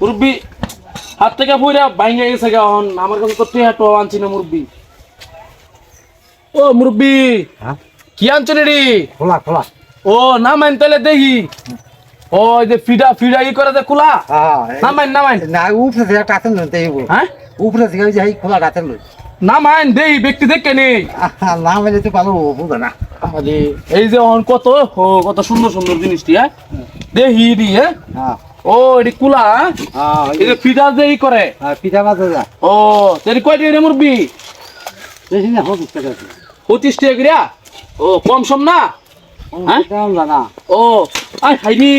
মুরব্বি হাত থেকে বাইঙ্গা গেছে এখন আমার কাছে তো টো আনছি না মুরব্বি। ও মুরব্বি হ্যাঁ? কি আনছেন রে খোলা খোলা। ও না মাইন তাহলে দেখি। ও এই যে ফিডা ফিডা ই করে দে খোলা? হ্যাঁ না মাইন না মাইন। না উপরে থেকে টাতেন তাই হ্যাঁ? উপরে থেকে যে খোলা টাতেন লই। না মাইন দেই ব্যক্তি দেখে নেই না মেলে তো ভালো বুঝে না। এই যে অন কত ও কত সুন্দর সুন্দর জিনিসটি হ্যাঁ? দি হ্যাঁ? ও এটি কুলা হ্যাঁ? এই যে ই করে। আর পিঠা বাজে যা। ও তেরি কয়টি রে মুরব্বি? বেশি না হোক টাকা পঁচিশ টাকা করিয়া ও কম সম না? হ্যাঁ? জানা ও আই হাইরি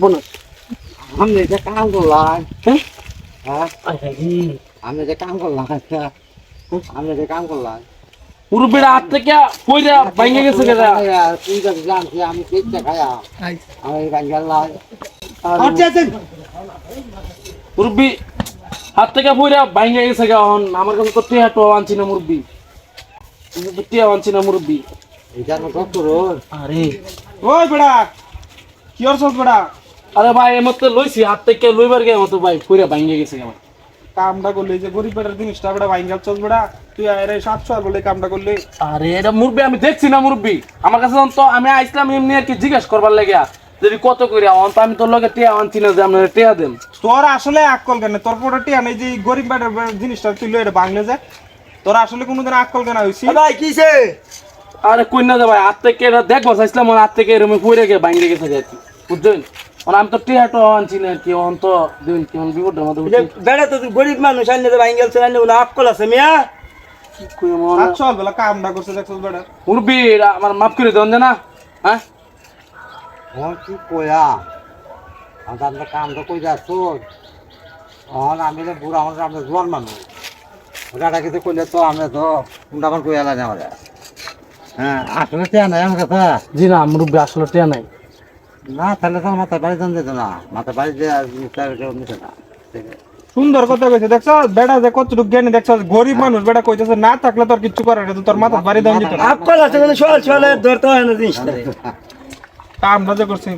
বোনাস আমি যে কাম করলাম হ্যাঁ? হ্যাঁ? আই আমি যে কাম করলাম আমি যে কাম করলাম। মুরব্বিরা হাত থেকে কইরা ভাঙে গেছে কেদা তুই তো জানছি আমি কেকটা খায়া আমি বাঙ্গাল্লাহ মুরব্বি হাত থেকে কইরা ভাঙে গেছে গা এখন আমার কাছে তো টিয়া টো আনছি না মুরব্বি টিয়া আনছি না মুরব্বি এটা তো ডক্টর আরে ওই বেড়া কি অর্থ বেড়া আরে ভাই এমন তো লইছি হাত থেকে লইবার গে মতো ভাই কইরা ভাঙে গেছে গা ভাই কামটা করলে যে গরিব বেটার জিনিসটা বেড়া ভাইঙ্গাল চল বেড়া তুই আরে সাতশো আর বলে কামটা করলে। আরে এটা মুরব্বি আমি দেখছি না মুরব্বি। আমার কাছে তো আমি আইসলাম এমনি আর কি জিজ্ঞেস করবার লাগিয়া যদি কত কইরা অন তো আমি তোর লগে টিয়া আনছি না যে আপনারা টিয়া দেন। তোর আসলে আক্কল কেন? তোর পুরো টিয়া নেই যে গরিব বেটার জিনিসটা তুই এটা বাংলা যায় তোর আসলে কোনোদিন আক্কল কেন হইছি? ভাই কিসে আরে কই না দে ভাই হাত থেকে দেখব চাইছিলাম আমার হাত থেকে এরকম পড়ে গিয়ে ভাঙে গেছে আর কি। বুঝছেন? আর আমি তো টিয়া টো আনছি না কি অন তো দিন কি অন বিপদের মধ্যে। বেড়া তো গরিব মানুষ আনলে তো ভাঙ্গেল ছিল আনলে আক্কল আছে মিয়া? কি কই আমার আমার মাফ করে দেন না হ্যাঁ? ও কি কয়া? আমরা কাম তো কই যাচ্ছ আমি তো বুড়া মানুষ আমরা জোয়ান মানুষ। ওটা কিছু করলে তো আমরা তো কোন কই আলাদা আমাদের। হ্যাঁ আসলে চেয়া নাই আমার কাছে জি না মুরব্বি আসলে টিয়া নাই। না তাহলে তো মাথায় বাড়ি যান যেত না। মাথায় বাড়ি যে কেউ নিতে না। সুন্দর কথা কইছে দেখছ? বেটা যে কতটুকু জ্ঞানী দেখছ? গরিব মানুষ বেটা কইতেছে না থাকলে তোর কিচ্ছু করার নেই, তোর মাথা বাড়ি দাম দিত না। আছে মানে সোয়াল সোয়ালে ধরতে হয় না জিনিসটা। কামটা যে করছি।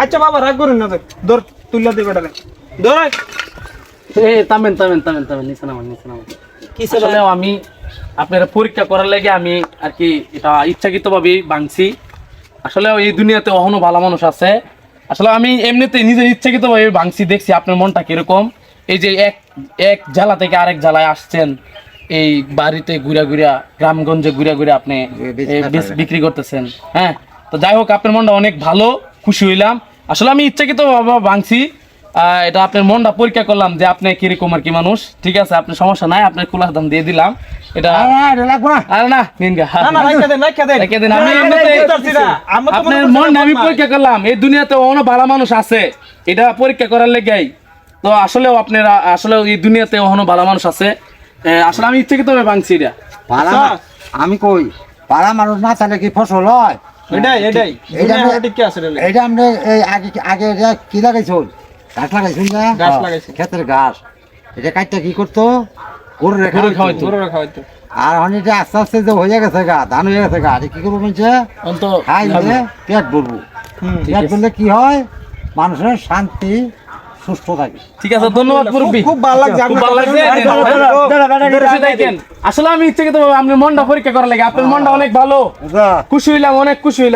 আচ্ছা বাবা রাগ করিস না ধর তুলিয়া দে বেটা ধর। এ তামেন তামেন তামেন তামেন নিচে নামান নিচে নামান। কিসে আমি আপনার পরীক্ষা করার লাগে আমি আর কি এটা ইচ্ছাকৃত ভাবে ভাঙছি। আসলে এই দুনিয়াতে অহনো ভালো মানুষ আছে। আসলে আমি এমনিতে নিজের ইচ্ছাকৃত ভাবে ভাঙছি দেখছি আপনার মনটা কীরকম। এই যে এক এক জেলা থেকে আরেক জেলায় আসছেন এই বাড়িতে ঘুরা ঘুরা গ্রামগঞ্জে ঘুরা ঘুরে আপনি। বিক্রি করতেছেন হ্যাঁ? তো যাই হোক আপনার মনটা অনেক ভালো খুশি হইলাম। আসলে আমি ইচ্ছাকৃত ভাবে ভাঙছি এটা আপনার মনটা পরীক্ষা করলাম যে আপনি কীরকম আর কি মানুষ। ঠিক আছে আপনার সমস্যা নাই আপনার খোলার দাম দিয়ে দিলাম। এটা আরে না। নিন গা। আমি না, না, এমনিতে বুঝতে পারছি না। আমরা তো আপনার মন আমি পরীক্ষা করলাম। এই দুনিয়াতে অনেক ভালো মানুষ আছে। এটা পরীক্ষা করার লেগেই। তো আসলেও আপনারা আসলে এই দুনিয়াতে অহনো ভালো মানুষ আছে। আসলে আমি ভাঙছি এটা। আচ্ছা। আমি কই পাড়া মানুষ না তাহলে কি ফসল হয়? এটাই এটাই। আমরা- আগে আগে এটা কি লাগাইছুন গাছ লাগাইছুন না? গাছ হ্যাঁ, ক্ষেতের গাছ। এটা কাটটা কি করতো? গরু রেখা গরু খাওয়াইতো। গরু হয়তো আর আস্তে আস্তে যে হয়ে গেছে গা ধান হয়ে গেছে গা এটা কি করব বলছে? খাই দিলে পেট ভরবো। পেট ভরলে কি হয়? মানুষের শান্তি সুস্থ থাকে। ঠিক আছে ধন্যবাদ মুরব্বী। খুব ভালো লাগছে খুব ভালো লাগছে। আসলে আমি ইচ্ছাকৃত ভাবে আপনার মনটা পরীক্ষা করার লাগে। আপনার মনটা অনেক ভালো। খুশি হইলাম অনেক খুশি হইলাম।